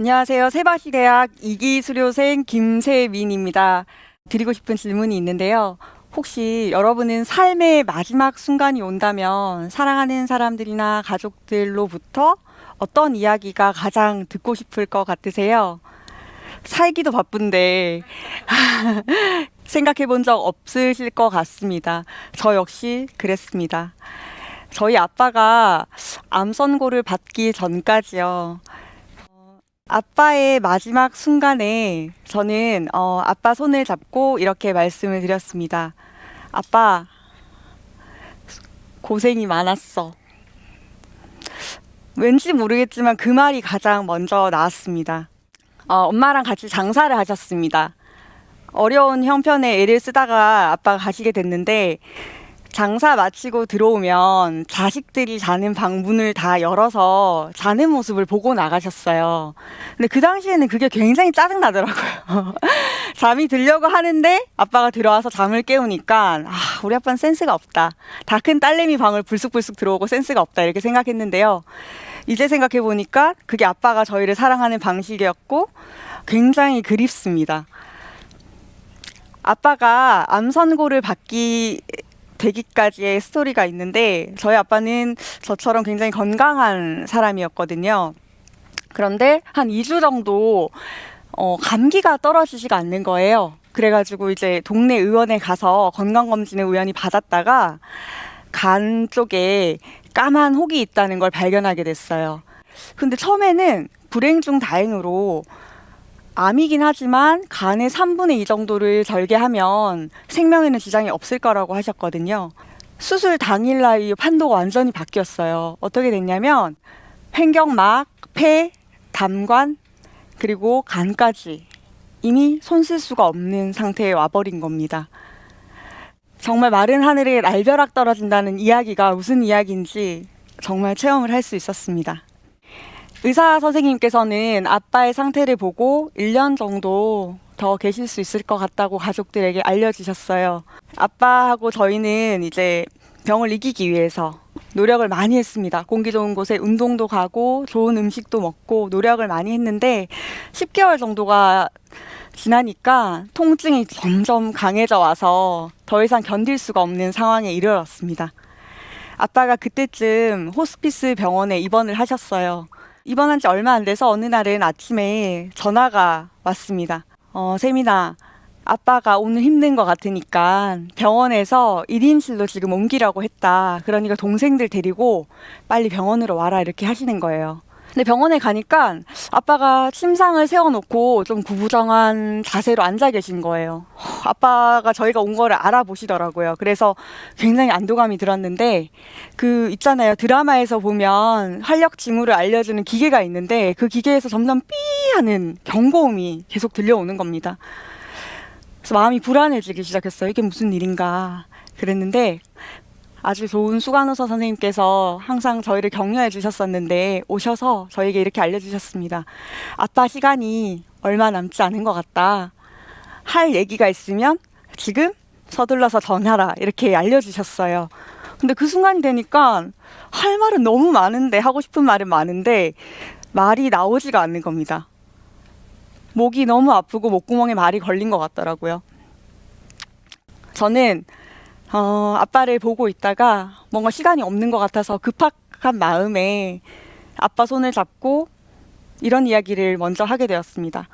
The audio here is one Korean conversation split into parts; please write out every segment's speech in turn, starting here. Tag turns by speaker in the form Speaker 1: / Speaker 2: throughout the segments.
Speaker 1: 안녕하세요. 세바시대학 이기 수료생 김세민입니다. 드리고 싶은 질문이 있는데요. 혹시 여러분은 삶의 마지막 순간이 온다면 사랑하는 사람들이나 가족들로부터 어떤 이야기가 가장 듣고 싶을 것 같으세요? 살기도 바쁜데 생각해 본 적 없으실 것 같습니다. 저 역시 그랬습니다. 저희 아빠가 암 선고를 받기 전까지요. 어, 아빠의 마지막 순간에 저는 어, 아빠 손을 잡고 이렇게 말씀을 드렸습니다. 아빠, 고생이 많았어. 왠지 모르겠지만 그 말이 가장 먼저 나왔습니다. 어, 엄마랑 같이 장사를 하셨습니다. 어려운 형편에 애를 쓰다가 아빠가 가시게 됐는데 장사 마치고 들어오면 자식들이 자는 방 문을 다 열어서 자는 모습을 보고 나가셨어요. 근데 그 당시에는 그게 굉장히 짜증나더라고요. 잠이 들려고 하는데 아빠가 들어와서 잠을 깨우니까 아, 우리 아빠는 센스가 없다. 다 큰 딸내미 방을 불쑥불쑥 들어오고 센스가 없다. 이렇게 생각했는데요. 이제 생각해 보니까 그게 아빠가 저희를 사랑하는 방식이었고 굉장히 그립습니다. 아빠가 암 선고를 받기 되기까지의 스토리가 있는데 저희 아빠는 저처럼 굉장히 건강한 사람이었거든요. 그런데 한 2주 정도 어, 감기가 떨어지지가 않는 거예요. 그래가지고 이제 동네 의원에 가서 건강검진을 우연히 받았다가 간 쪽에 까만 혹이 있다는 걸 발견하게 됐어요. 근데 처음에는 불행 중 다행으로 암이긴 하지만 간의 3분의 2 정도를 절개하면 생명에는 지장이 없을 거라고 하셨거든요. 수술 당일 날 이 판도가 완전히 바뀌었어요. 어떻게 됐냐면 횡격막, 폐, 담관, 그리고 간까지 이미 손쓸 수가 없는 상태에 와버린 겁니다. 정말 마른 하늘에 날벼락 떨어진다는 이야기가 무슨 이야기인지 정말 체험을 할 수 있었습니다. 의사 선생님께서는 아빠의 상태를 보고 1년 정도 더 계실 수 있을 것 같다고 가족들에게 알려주셨어요. 아빠하고 저희는 이제 병을 이기기 위해서 노력을 많이 했습니다. 공기 좋은 곳에 운동도 가고 좋은 음식도 먹고 노력을 많이 했는데 10개월 정도가 지나니까 통증이 점점 강해져 와서 더 이상 견딜 수가 없는 상황에 이르렀습니다. 아빠가 그때쯤 호스피스 병원에 입원을 하셨어요. 입원한 지 얼마 안 돼서 어느 날은 아침에 전화가 왔습니다. 어, 세민아, 아빠가 오늘 힘든 것 같으니까 병원에서 1인실로 지금 옮기라고 했다. 그러니까 동생들 데리고 빨리 병원으로 와라. 이렇게 하시는 거예요. 근데 병원에 가니까 아빠가 침상을 세워놓고 좀 구부정한 자세로 앉아 계신 거예요. 허, 아빠가 저희가 온 거를 알아보시더라고요. 그래서 굉장히 안도감이 들었는데 그 있잖아요. 드라마에서 보면 활력 징후를 알려주는 기계가 있는데 그 기계에서 점점 삐 하는 경고음이 계속 들려오는 겁니다. 그래서 마음이 불안해지기 시작했어요. 이게 무슨 일인가. 그랬는데 아주 좋은 수간호사 선생님께서 항상 저희를 격려해 주셨었는데 오셔서 저에게 이렇게 알려주셨습니다. 아빠 시간이 얼마 남지 않은 것 같다. 할 얘기가 있으면 지금 서둘러서 전하라. 이렇게 알려주셨어요. 근데 그 순간이 되니까 할 말은 너무 많은데, 하고 싶은 말은 많은데, 말이 나오지가 않는 겁니다. 목이 너무 아프고 목구멍에 말이 걸린 것 같더라고요. 저는 어, 아빠를 보고 있다가 뭔가 시간이 없는 것 같아서 급박한 마음에 아빠 손을 잡고 이런 이야기를 먼저 하게 되었습니다.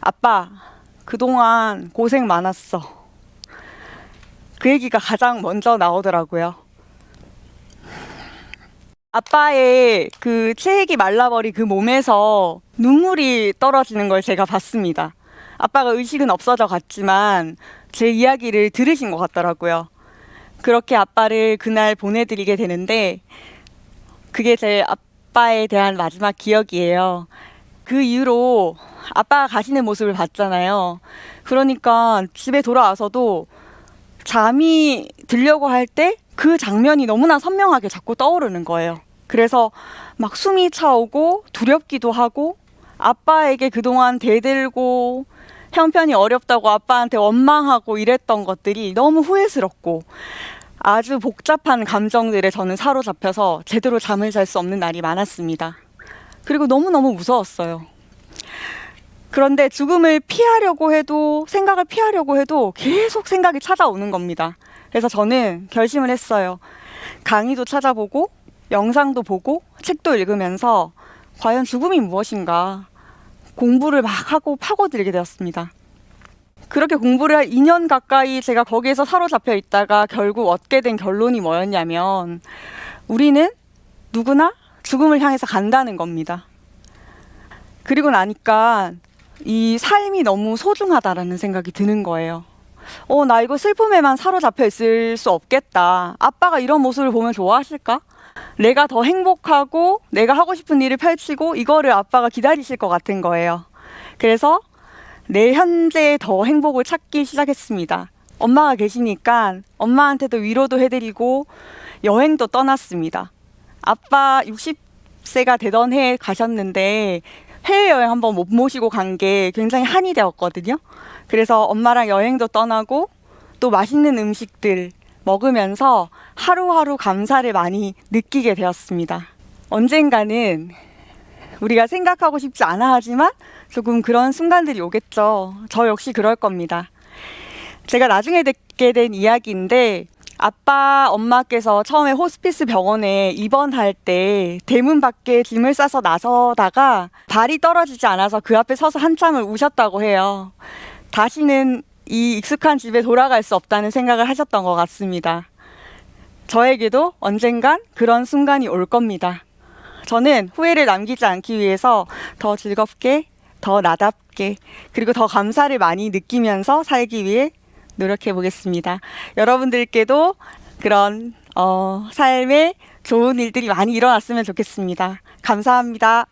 Speaker 1: 아빠, 그동안 고생 많았어. 그 얘기가 가장 먼저 나오더라고요. 아빠의 그 체액이 말라버린 그 몸에서 눈물이 떨어지는 걸 제가 봤습니다. 아빠가 의식은 없어져 갔지만 제 이야기를 들으신 것 같더라고요. 그렇게 아빠를 그날 보내드리게 되는데 그게 제 아빠에 대한 마지막 기억이에요. 그 이후로 아빠가 가시는 모습을 봤잖아요. 그러니까 집에 돌아와서도 잠이 들려고 할 때 그 장면이 너무나 선명하게 자꾸 떠오르는 거예요. 그래서 막 숨이 차오고 두렵기도 하고 아빠에게 그동안 대들고 형편이 어렵다고 아빠한테 원망하고 이랬던 것들이 너무 후회스럽고 아주 복잡한 감정들에 저는 사로잡혀서 제대로 잠을 잘 수 없는 날이 많았습니다. 그리고 너무너무 무서웠어요. 그런데 죽음을 피하려고 해도 생각을 피하려고 해도 계속 생각이 찾아오는 겁니다. 그래서 저는 결심을 했어요. 강의도 찾아보고 영상도 보고 책도 읽으면서 과연 죽음이 무엇인가 공부를 막 하고 파고들게 되었습니다. 그렇게 공부를 한 2년 가까이 제가 거기에서 사로잡혀 있다가 결국 얻게 된 결론이 뭐였냐면 우리는 누구나 죽음을 향해서 간다는 겁니다. 그리고 나니까 이 삶이 너무 소중하다라는 생각이 드는 거예요. 어, 나 이거 슬픔에만 사로잡혀 있을 수 없겠다. 아빠가 이런 모습을 보면 좋아하실까? 내가 더 행복하고 내가 하고 싶은 일을 펼치고 이거를 아빠가 기다리실 것 같은 거예요. 그래서 내 현재의 더 행복을 찾기 시작했습니다. 엄마가 계시니까 엄마한테도 위로도 해드리고 여행도 떠났습니다. 아빠 60세가 되던 해에 가셨는데 해외여행 한번 못 모시고 간 게 굉장히 한이 되었거든요. 그래서 엄마랑 여행도 떠나고 또 맛있는 음식들 먹으면서 하루하루 감사를 많이 느끼게 되었습니다. 언젠가는 우리가 생각하고 싶지 않아 하지만 조금 그런 순간들이 오겠죠. 저 역시 그럴 겁니다. 제가 나중에 듣게 된 이야기인데 아빠, 엄마께서 처음에 호스피스 병원에 입원할 때 대문 밖에 짐을 싸서 나서다가 발이 떨어지지 않아서 그 앞에 서서 한참을 우셨다고 해요. 다시는 이 익숙한 집에 돌아갈 수 없다는 생각을 하셨던 것 같습니다. 저에게도 언젠간 그런 순간이 올 겁니다. 저는 후회를 남기지 않기 위해서 더 즐겁게, 더 나답게, 그리고 더 감사를 많이 느끼면서 살기 위해 노력해 보겠습니다. 여러분들께도 그런 어, 삶에 좋은 일들이 많이 일어났으면 좋겠습니다. 감사합니다.